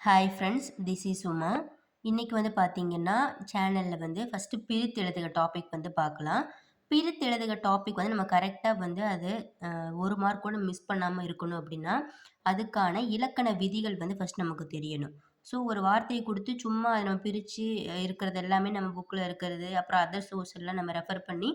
Hi friends this is Uma இன்றைக்கி வந்து பார்த்திங்கன்னா சேனலில் வந்து ஃபஸ்ட்டு பிரித்து எழுதுக டாபிக் வந்து பார்க்கலாம். பிரித்து எழுதுக டாபிக் வந்து நம்ம கரெக்டாக வந்து அது ஒரு மார்க் கூட மிஸ் பண்ணாமல் இருக்கணும் அப்படின்னா அதுக்கான இலக்கண விதிகள் வந்து ஃபஸ்ட் நமக்கு தெரியணும். ஸோ ஒரு வார்த்தையை கொடுத்து சும்மா அதை நம்ம பிரித்து இருக்கிறது எல்லாமே நம்ம புக்கில் இருக்கிறது அப்புறம் அதர் சோர்ஸ் எல்லாம் நம்ம ரெஃபர் பண்ணி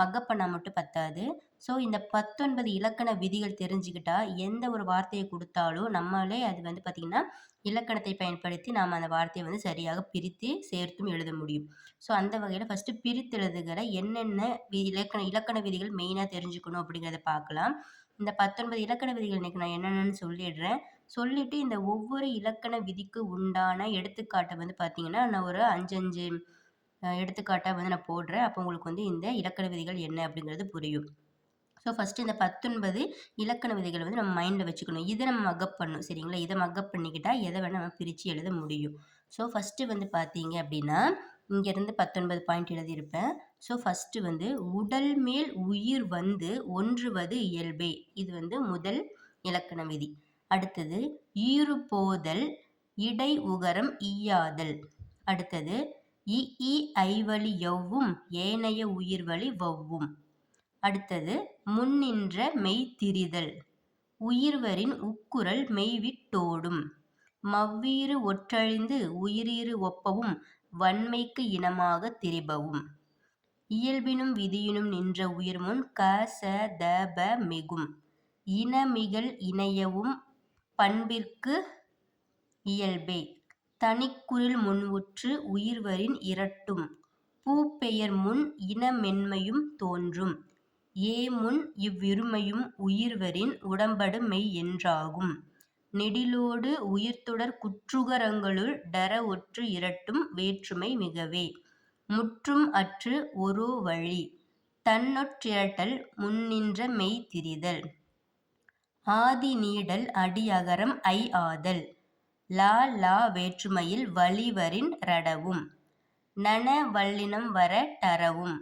மக்கப் பண்ணால் மட்டும் பத்தாது. ஸோ இந்த பத்தொன்பது இலக்கண விதிகள் தெரிஞ்சுக்கிட்டா எந்த ஒரு வார்த்தையை கொடுத்தாலும் நம்மளே அது வந்து பார்த்திங்கன்னா இலக்கணத்தை பயன்படுத்தி நாம் அந்த வார்த்தையை வந்து சரியாக பிரித்து சேர்த்தும் எழுத முடியும். ஸோ அந்த வகையில் ஃபஸ்ட்டு பிரித்தெழுதுகிற என்னென்ன வி இலக்கண இலக்கண விதிகள் மெயினாக தெரிஞ்சுக்கணும் அப்படிங்கிறத பார்க்கலாம். இந்த பத்தொன்பது இலக்கண விதிகள் இன்னைக்கு நான் என்னென்னு சொல்லிடுறேன். சொல்லிட்டு இந்த ஒவ்வொரு இலக்கண விதிக்கு உண்டான எடுத்துக்காட்டை வந்து பார்த்தீங்கன்னா நான் ஒரு அஞ்சஞ்சு எடுத்துக்காட்டாக வந்து நான் போடுறேன். அப்போ உங்களுக்கு வந்து இந்த இலக்கண விதிகள் என்ன அப்படிங்கிறது புரியும். ஸோ ஃபஸ்ட்டு இந்த பத்தொன்பது இலக்கண விதிகளை வந்து நம்ம மைண்டில் வச்சுக்கணும். இதை நம்ம மக்கப் பண்ணணும் சரிங்களா? இதை மக்கப் பண்ணிக்கிட்டா எதை வேணால் நம்ம பிரித்து எழுத முடியும். ஸோ ஃபஸ்ட்டு வந்து பார்த்தீங்க அப்படின்னா இங்கேருந்து பத்தொன்பது பாயிண்ட் எழுதியிருப்பேன். ஸோ ஃபஸ்ட்டு வந்து உடல் மேல் உயிர் வந்து ஒன்றுவது இயல்பே. இது வந்து முதல் இலக்கண விதி. அடுத்தது ஈறு போதல் இடை உகரம் ஈயாதல். அடுத்தது இ இ ஐவழி எவ்வும் ஏனைய உயிர்வழி வவ்வும் அடுத்தது முன்னின்ற மெய்த்திரிதல் உயிர்வரின் உக்குரல் மெய்விட்டோடும் மவ்வீறு ஒற்றழிந்து உயிரீறு ஒப்பவும் வன்மைக்கு இனமாக திரிபவும். இயல்பினும் விதியினும் நின்ற உயிர்முன் க ச த ப மிகும். இனமிகள் இணையவும் பண்பிற்கு இயல்பே. தனிக்குறில் முன்வுற்று உயிர்வரின் இரட்டும். பூப்பெயர் முன் இனமென்மையும் தோன்றும். ஏ முன் இவ்விருமையும் உயிர்வரின் உடம்படு மெய் என்றாகும். நெடிலோடு உயிர்த்தொடர் குற்றுகரங்களுள் டர ஒற்று இரட்டும் வேற்றுமை மிகவே. முற்றும் அற்று ஒரு வழி. தன்னொற்றிரட்டல் முன்னின்ற மெய் திரிதல். ஆதி நீடல் அடி அகரம் ஐ ஆதல். லா லா வேற்றுமையில் வழிவரின் ரடவும். நன வல்லினம் வர டரவும்.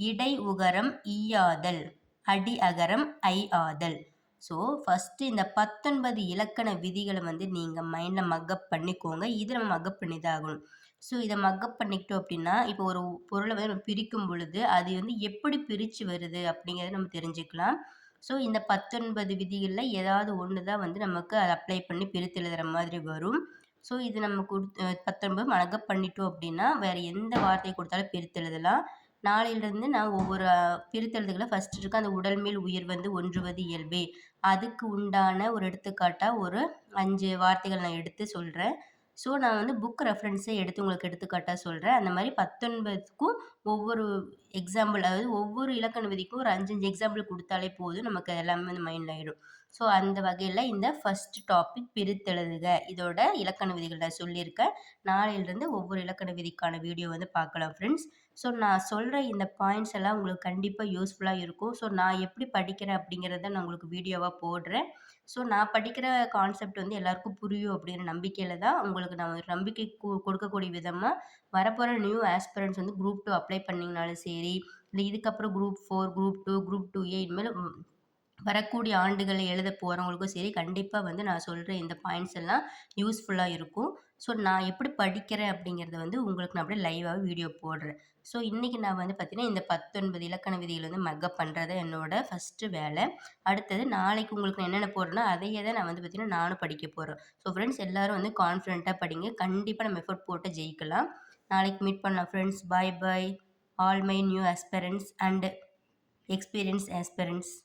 இடை உகரம் ஈயாதல். அடி அகரம் ஐ ஆதல். ஸோ ஃபஸ்ட்டு இந்த பத்தொன்பது இலக்கண விதிகளை வந்து நீங்கள் மைண்டில் மக்கப் பண்ணிக்கோங்க. இது நம்ம மக்கப் பண்ணி தான் ஆகணும். ஸோ இதை மக்கப் பண்ணிக்கிட்டோம் அப்படின்னா இப்போ ஒரு பொருளை வந்து நம்ம பிரிக்கும் பொழுது அது வந்து எப்படி பிரித்து வருது அப்படிங்கிறத நம்ம தெரிஞ்சுக்கலாம். ஸோ இந்த பத்தொன்பது விதிகளில் ஏதாவது ஒன்று தான் வந்து நமக்கு அதை அப்ளை பண்ணி பிரித்து எழுதுகிற மாதிரி வரும். ஸோ இது நம்ம கொடுத்து பத்தொன்பது மனக்கப் பண்ணிட்டோம் அப்படின்னா வேறு எந்த வார்த்தையை கொடுத்தாலும் பிரித்து எழுதலாம். நாளையிலேருந்து நான் ஒவ்வொரு பிரித்து பிரித்தெழுதுகளை ஃபஸ்ட்டு இருக்க அந்த உடல் மேல் உயிர் வந்து ஒன்றுவது இயல்பே. அதுக்கு உண்டான ஒரு எடுத்துக்காட்டாக ஒரு அஞ்சு வார்த்தைகள் நான் எடுத்து சொல்கிறேன் ஸோ நான் வந்து புக் ரெஃபரன்ஸை எடுத்து உங்களுக்கு எடுத்துக்காட்டாக சொல்கிறேன் அந்த மாதிரி பத்தொன்பதுக்கும் ஒவ்வொரு எக்ஸாம்பிள் அதாவது ஒவ்வொரு இலக்கண விதிக்கும் ஒரு அஞ்சஞ்சு எக்ஸாம்பிள் கொடுத்தாலே போதும். நமக்கு எல்லாமே வந்து மைண்டில் ஆகிடும் ஸோ அந்த வகையில் இந்த ஃபஸ்ட் டாபிக் பிரித்தெழுதுக. இதோட இலக்கண விதிகள் நான் சொல்லியிருக்கேன். நாளையிலிருந்து ஒவ்வொரு இலக்கண விதிக்கான வீடியோ வந்து பார்க்கலாம் ஃப்ரெண்ட்ஸ் ஸோ நான் சொல்கிற இந்த பாயிண்ட்ஸ் எல்லாம் உங்களுக்கு கண்டிப்பாக யூஸ்ஃபுல்லாக இருக்கும். ஸோ நான் எப்படி படிக்கிறேன் அப்படிங்கிறத நான் உங்களுக்கு வீடியோவாக போடுறேன். ஸோ நான் படிக்கிற கான்செப்ட் வந்து எல்லாருக்கும் புரியும் அப்படிங்கிற நம்பிக்கையில் தான் உங்களுக்கு நான் ஒரு நம்பிக்கை கொடுக்கக்கூடிய விதமாக வரப்போகிற நியூ ஆஸ்பிரண்ட்ஸ் வந்து குரூப் டூ அப்ளை பண்ணிங்கனாலும் சரி இல்லை இதுக்கப்புறம் group four group two group two A இனிமேல் வரக்கூடிய ஆண்டுகளில் எழுத போகிறவங்களுக்கும் சரி கண்டிப்பாக வந்து நான் சொல்கிற இந்த பாயிண்ட்ஸ் எல்லாம் யூஸ்ஃபுல்லாக இருக்கும். ஸோ நான் எப்படி படிக்கிறேன் அப்படிங்கிறத வந்து உங்களுக்கு நான் அப்படியே லைவாக வீடியோ போடுறேன். ஸோ இன்றைக்கி நான் வந்து பார்த்திங்கன்னா இந்த பத்தொன்பது இலக்கண விதிகள் வந்து மக்கப் பண்ணுறது என்னோட ஃபஸ்ட்டு வேலை. அடுத்தது நாளைக்கு உங்களுக்கு என்னென்ன போடுறேன்னா அதையே தான் நான் வந்து பார்த்திங்கன்னா நானும் படிக்க போகிறேன் ஸோ ஃப்ரெண்ட்ஸ் எல்லாரும் வந்து கான்ஃபிடென்ட்டாக படிங்க. கண்டிப்பாக நம்ம எஃபர்ட் போட்டு ஜெயிக்கலாம். நாளைக்கு மீட் பண்ணலாம் friends bye bye all my new aspirants and experienced aspirants.